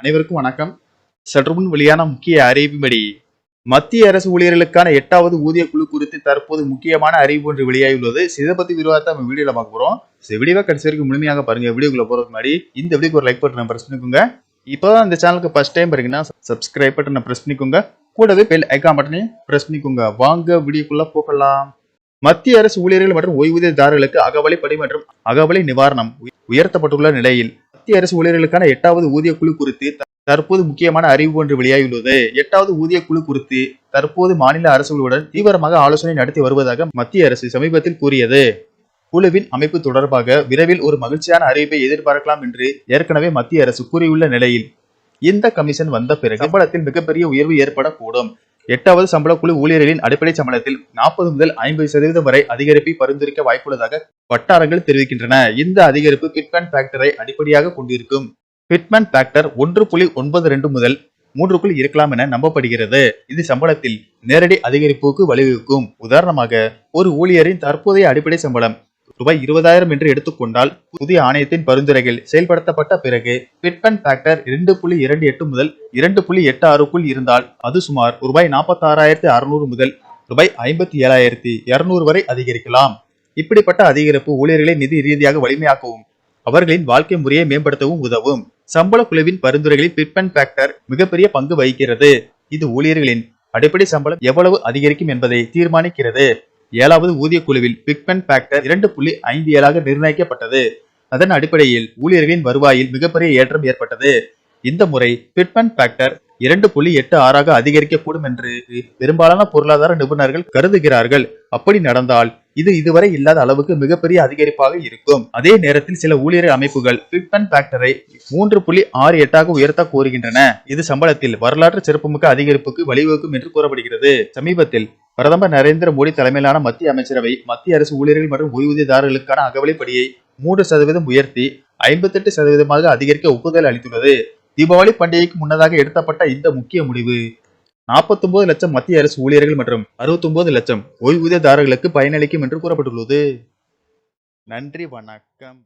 அனைவருக்கும் வணக்கம். சற்று முன் வெளியான முக்கிய அறிவிப்பின்படி மத்திய அரசு ஊழியர்களுக்கான எட்டாவது ஊதிய குழு குறித்து தற்போது முக்கியமான அறிவிப்பு ஒன்று வெளியாகியுள்ளது. இதை பத்தி விரிவாக நம்ம வீடியோல பார்க்க போறோம். வீடியோ வீடியோவை கடைசி வரைக்கும் முழுமையாக பாருங்க வீடியோக்குள்ள போறதுக்கு முன்னாடி இந்த வீடியோக்கு ஒரு லைக் பட்டன் பிரஸ் பண்ணிக்கோங்க. இப்போதான் இந்த சேனலுக்கு ஃபர்ஸ்ட் டைம் பாருங்கன்னா சப்ஸ்கிரைப் பட்டனை பிரஸ் பண்ணிக்கோங்க. கூடவே பெல் ஐக்கான் பட்டனையும் பிரஸ் பண்ணிக்கோங்க. வாங்க வீடியோக்குள்ள போகலாம். மத்திய அரசு ஊழியர்கள் மற்றும் ஓய்வூதியதாரர்களுக்கு அகவலைப்படி மற்றும் அகவலை நிவாரணம் உயர்த்தப்பட்டுள்ள நிலையில் மத்திய அரசு ஊழியர்களுக்கான எட்டாவது ஊதிய குழு குறித்து தற்போது முக்கியமான அறிவிப்பு ஒன்று வெளியாகியுள்ளது. எட்டாவது ஊதிய குழு குறித்து தற்போது மாநில அரசுகளுடன் தீவிரமாக ஆலோசனை நடத்தி வருவதாக மத்திய அரசு சமீபத்தில் கூறியது. குழுவின் அமைப்பு தொடர்பாக விரைவில் ஒரு மகிழ்ச்சியான அறிவிப்பை எதிர்பார்க்கலாம் என்று ஏற்கனவே மத்திய அரசு கூறியுள்ள நிலையில் இந்த கமிஷன் வந்த பிறகு சம்பளத்தில் மிகப்பெரிய உயர்வு ஏற்படக்கூடும். எட்டாவது சம்பள குழு ஊழியர்களின் அடிப்படை சம்பளத்தில் நாற்பது முதல் ஐம்பது சதவீதம் வரை அதிகரிப்பை பரிந்துரைக்க வாய்ப்புள்ளதாக வட்டாரங்கள் தெரிவிக்கின்றன. இந்த அதிகரிப்பு பிட்மேன் ஃபேக்டரை அடிப்படையாக கொண்டிருக்கும். பிட்மேன் ஃபேக்டர் ஒன்று புள்ளி ஒன்பது ரெண்டு முதல் மூன்றுக்குள் இருக்கலாம் என நம்பப்படுகிறது. இது சம்பளத்தில் நேரடி அதிகரிப்புக்கு வழிவகுக்கும். உதாரணமாக ஒரு ஊழியரின் தற்போதைய அடிப்படை சம்பளம் ரூபாய் இருபதாயிரம் என்று எடுத்துக்கொண்டால் புதிய ஆணையத்தின் பரிந்துரைகள் செயல்படுத்தப்பட்ட பிறகு பிட்மேன் ஃபேக்டர் இரண்டு புள்ளி இரண்டு எட்டு முதல் இரண்டு புள்ளி எட்டு ஆறுக்குள் இருந்தால் அது சுமார் ரூபாய் நாற்பத்தாறாயிரத்தி அறுநூறு முதல் ரூபாய் ஐம்பத்தி ஏழாயிரத்தி இருநூறு வரை அதிகரிக்கலாம். இப்படிப்பட்ட அதிகரிப்பு ஊழியர்களை நிதி ரீதியாக வலிமையாக்கவும் அவர்களின் வாழ்க்கை முறையை மேம்படுத்தவும் உதவும். சம்பள குழுவின் பரிந்துரைகளில் பிட்பன் ஃபேக்டர் மிகப்பெரிய பங்கு வகிக்கிறது. இது ஊழியர்களின் அடிப்படை சம்பளம் எவ்வளவு அதிகரிக்கும் என்பதை தீர்மானிக்கிறது. ஏழாவது ஊதிய குழுவில் பிக்மென் ஃபேக்டர் இரண்டு புள்ளி ஐந்து ஏழாக நிர்ணயிக்கப்பட்டது. அதன் அடிப்படையில் ஊழியர்களின் வருவாயில் மிகப்பெரிய ஏற்றம் ஏற்பட்டது. இந்த முறை பிட்மென் ஃபேக்டர் இரண்டு புள்ளி எட்டு ஆறாக அதிகரிக்கக்கூடும் என்று பெரும்பாலான பொருளாதார நிபுணர்கள் கருதுகிறார்கள். அப்படி நடந்தால் இது இதுவரை இல்லாத அளவுக்கு மிகப்பெரிய அதிகரிப்பாக இருக்கும். அதே நேரத்தில் சில ஊழியர் அமைப்புகள் பிட்மென் ஃபேக்டரை மூன்று புள்ளி ஆறு எட்டாக உயர்த்த கோருகின்றன. இது சம்பளத்தில் வரலாற்று சிறப்புமிக்க அதிகரிப்புக்கு வழிவகுக்கும் என்று கூறப்படுகிறது. சமீபத்தில் பிரதமர் நரேந்திர மோடி தலைமையிலான மத்திய அமைச்சரவை மத்திய அரசு ஊழியர்கள் மற்றும் ஓய்வூதியதாரர்களுக்கான அகவலைப்படியை மூன்று சதவீதம் உயர்த்தி ஐம்பத்தெட்டு சதவீதமாக அதிகரிக்க ஒப்புதல் அளித்துள்ளது. தீபாவளி பண்டிகைக்கு முன்னதாக எடுத்தப்பட்ட இந்த முக்கிய முடிவு 49 லட்சம் மத்திய அரசு ஊழியர்கள் மற்றும் 69 லட்சம் ஓய்வூதியதாரர்களுக்கு பயனளிக்கும் என்று கூறப்பட்டுள்ளது. நன்றி வணக்கம்.